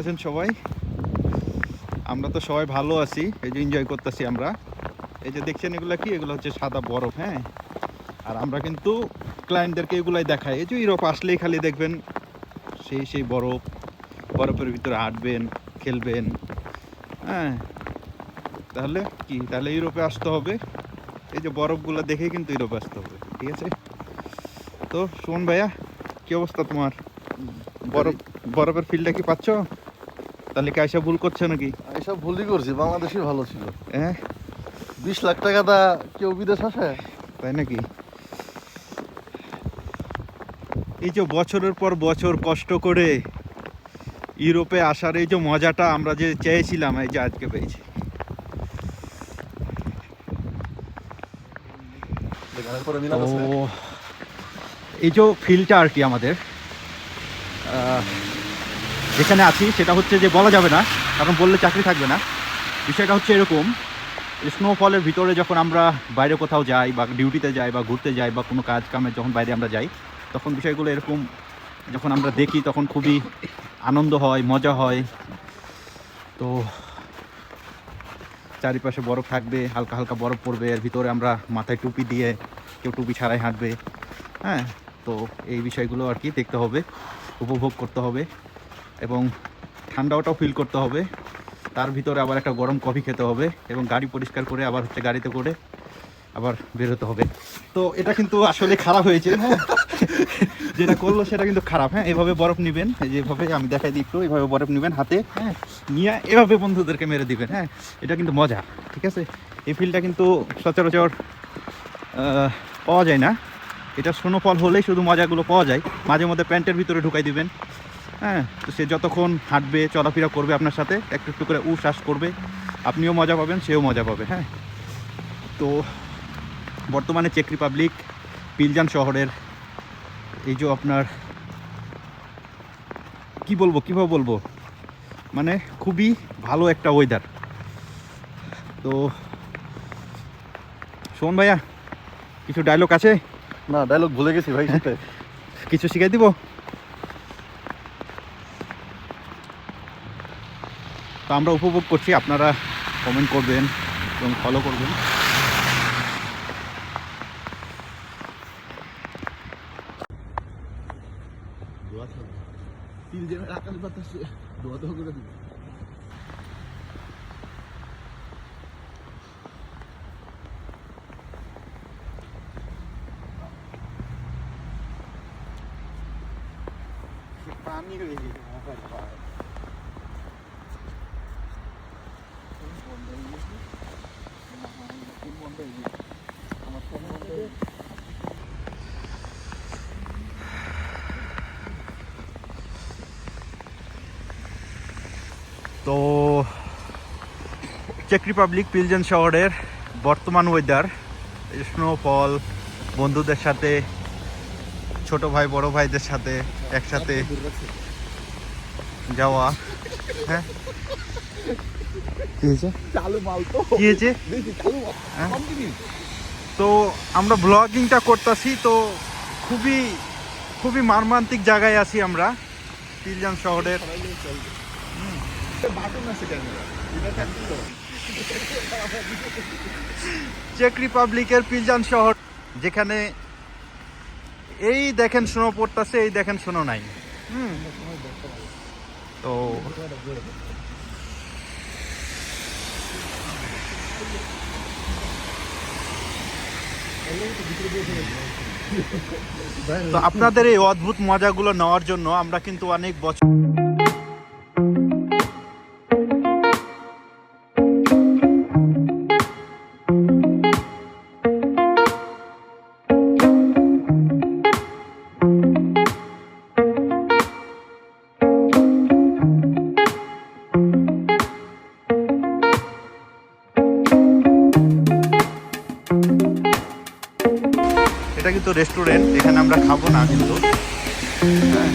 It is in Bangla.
আছেন সবাই? আমরা তো সবাই ভালো আছি এই যে এনজয় করতেছি আমরা। এই যে দেখছেন এগুলো কি? এগুলো হচ্ছে সাদা বরফ হ্যাঁ? আর আমরা কিন্তু ক্লায়েন্টদেরকে এগুলাই দেখাই। এই যে ইউরোপ আসলেই খালি দেখবেন সেই সেই বরফ বরফের ভিতরে হাঁটবেন খেলবেন হ্যাঁ? তাহলে কি? তাহলে ইউরোপে আসতে হবে। এই যে বরফগুলো দেখে কিন্তু ইউরোপে আসতে হবে ঠিক আছে? তো সুমন ভাইয়া কি অবস্থা তোমার? বরফ বরফের ফিল্ডটা কি পাচ্ছ? তাহলে কি ভুল করছে নাকি? এইসব ভুলই করছি বাংলাদেশই ভালো ছিল। হ্যাঁ বিশ লাখ টাকা দা কেউ বিদেশ আসে? তাই নাকি? এই যে বছরের পর বছর কষ্ট করে ইউরোপে আসার এই যে মজাটা আমরা যে চেয়েছিলাম এই যে আজকে পেয়েছি। এই যে ফিল্ডটা আর কি আমাদের? যেখানে আছি সেটা হচ্ছে যে বলা যাবে না, কারণ বললে চাকরি থাকবে না। বিষয়টা হচ্ছে এরকম স্নোফলের ভিতরে যখন আমরা বাইরে কোথাও যাই বা ডিউটিতে যাই বা ঘুরতে যাই বা কোনো কাজ কামে যখন বাইরে আমরা যাই, তখন বিষয়গুলো এরকম, যখন আমরা দেখি তখন খুবই আনন্দ হয়, মজা হয়। তো চারিপাশে বরফ থাকবে, হালকা হালকা বরফ পড়বে, এর ভিতরে আমরা মাথায় টুপি দিয়ে কেউ টুপি ছাড়াই হাঁটবে। হ্যাঁ তো এই বিষয়গুলো আর কি দেখতে হবে, উপভোগ করতে হবে। এবং ঠান্ডাওটাও ফিল করতে হবে। তার ভিতরে আবার একটা গরম কফি খেতে হবে এবং গাড়ি পরিষ্কার করে আবার হচ্ছে গাড়িতে করে আবার বেরোতে হবে। তো এটা কিন্তু আসলে খারাপ হয়েছে হ্যাঁ। যেটা করল সেটা কিন্তু খারাপ হ্যাঁ। এভাবে বরফ নেবেন যেভাবে আমি দেখাই দিই একটু, এভাবে বরফ নেবেন হাতে হ্যাঁ। নিয়ে এভাবে বন্ধুদেরকে মেরে দিবেন হ্যাঁ। এটা কিন্তু মজা, ঠিক আছে? এই ফিলটা কিন্তু সচরাচর পাওয়া যায় না। এটা স্নোফল হলেই শুধু মজাগুলো পাওয়া যায়। মাঝে মধ্যে প্যান্টের ভিতরে ঢুকাই দিবেন। হ্যাঁ তো সে যতক্ষণ হাঁটবে চলাফেরা করবে আপনার সাথে একটু একটু করে উ শ্বাস করবে আপনিও মজা পাবেন সেও মজা পাবে হ্যাঁ। তো বর্তমানে চেক রিপাবলিক পিলজান শহরের এই যে আপনার কি বলব কীভাবে বলব? মানে খুবই ভালো একটা ওয়েদার তো শোন ভাইয়া কিছু ডায়লগ আছে? না ডায়লগ ভুলে গেছি ভাই কিছু শিখাই দিব? তো আমরা উপভোগ করছি আপনারা কমেন্ট করবেন এবং ফলো করবেন। পানি হয়ে তো চেক রিপাবলিক পিলজেন শহরের বর্তমান ওয়েদার স্নোফল বন্ধুদের সাথে, ছোট ভাই, বড় ভাইদের সাথে একসাথে যাওয়া হ্যাঁ? কি হয়েছে? কি হয়েছে? হ্যাঁ? তো আমরা ব্লগিংটা করতেছি তো খুবই খুবই মারমান্তিক জায়গায় আছি আমরা পিলজান শহরের। চেক রিপাবলিকের পিলজান শহর যেখানে এই দেখেন শোনো পড়তেছে এই দেখেন শোনো নাই। হুম। তো তো আপনাদের এই অদ্ভুত মজাগুলো নেওয়ার জন্য আমরা কিন্তু অনেক বছর এটা কিন্তু রেস্টুরেন্ট এখানে আমরা খাব না কিন্তু হ্যাঁ।